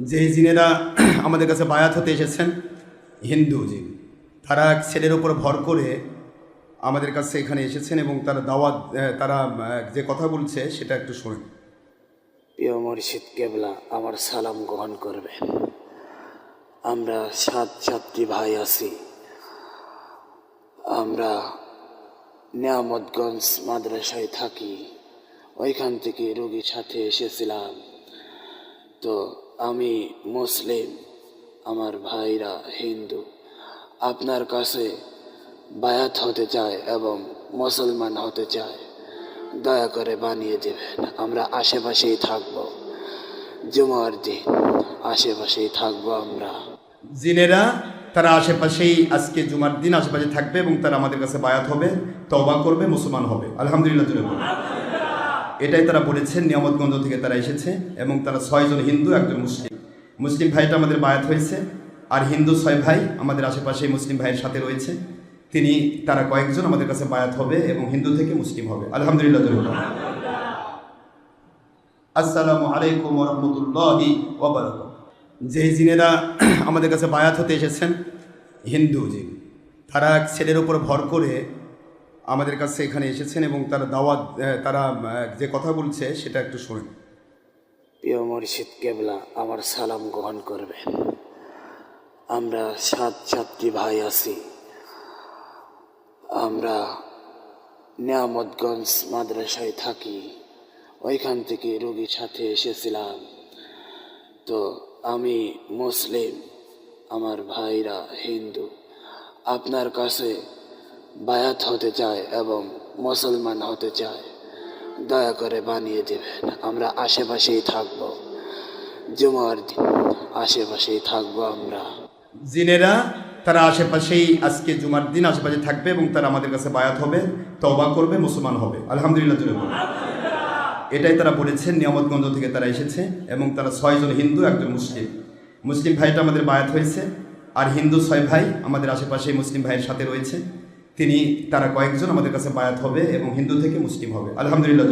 যে জিনেরা আমাদের কাছে বায়াত হতে এসেছেন, হিন্দু জিন তারা এক ছেলের উপর ভর করে আমাদের কাছে এখানে এসেছেন এবং তারা দাওয়াত তারা যে কথা বলছে সেটা একটু শোনেন। প্রিয় মুর্শিদ কেবলা, আমার সালাম গ্রহণ করবেন। আমরা সাত সাতটি ভাই আছি। আমরা নিয়ামতগঞ্জ মাদ্রাসায় থাকি। ওইখান থেকে রোগীর সাথে এসেছিলাম। তো আমি মুসলিম, আমার ভাইরা হিন্দু। আপনার কাছে বায়াত হতে চায় এবং মুসলমান হতে চায়। দয়া করে বানিয়ে দেবেন, আমরা আশেপাশেই থাকব। জুমার দিন, আশেপাশেই থাকব আমরা। জিনেরা, তারা আশেপাশেই আজকে জুমার দিন আশেপাশে থাকবে এবং তারা আমাদের কাছে বায়াত হবে, তওবা করবে, মুসলমান হবে। আলহামদুলিল্লাহ। এটাই তারা বলেছেন নিয়ামতগঞ্জ থেকে তারা এসেছে এবং তারা ছয়জন হিন্দু, একজন মুসলিম। মুসলিম ভাইটা আমাদের বায়াত হয়েছে আর হিন্দু ছয় ভাই আমাদের আশেপাশে মুসলিম ভাইয়ের সাথে রয়েছে। তিনি, তারা কয়েকজন আমাদের কাছে বায়াত হবে এবং হিন্দু থেকে মুসলিম হবে। আলহামদুলিল্লাহ। আসসালামু আলাইকুম রহমতুল্লাহি যে জিনেরা আমাদের কাছে বায়াত হতে এসেছেন, হিন্দু জিন তারা এক ছেলের উপর ভর করে আমাদের কাছে এখানে এসেছেন এবং তারা দাওয়াত তারা যে কথা বলছে সেটা একটু শোনেন। প্রিয় মুর্শিদ কেবলা, আমার সালাম গ্রহণ করবেন। আমরা সাত সাতটি ভাই আছি। আমরা নিয়ামতগঞ্জ মাদ্রাসায় থাকি। ওইখান থেকে রোগীর সাথে এসেছিলাম। তো আমি মুসলিম, আমার ভাইরা হিন্দু। আপনার কাছে বায়াত হতে চায় এবং মুসলমান হতে চায়। দয়া করে বানিয়ে দেবেন। আমরা আশেপাশেই থাকব। জুমার দিন, আশেপাশেই থাকব আমরা। জিনেরা, তারা আশেপাশেই আজকে জুমার দিন আশেপাশে থাকবে এবং তারা আমাদের কাছে বায়াত হবে, তওবা করবে, মুসলমান হবে। আলহামদুলিল্লাহ এটাই তারা বলেছেন, নিয়ামতগঞ্জ থেকে তারা এসেছে এবং তারা ছয়জন হিন্দু, একজন মুসলিম। মুসলিম ভাইটা আমাদের বায়াত হয়েছে, আর হিন্দু ছয় ভাই আমাদের আশেপাশে মুসলিম ভাইয়ের সাথে রয়েছে। তিনি তারা কয়েকজন আমাদের কাছে বায়াত হবে এবং হিন্দু থেকে মুসলিম হবে আলহামদুলিল্লাহ।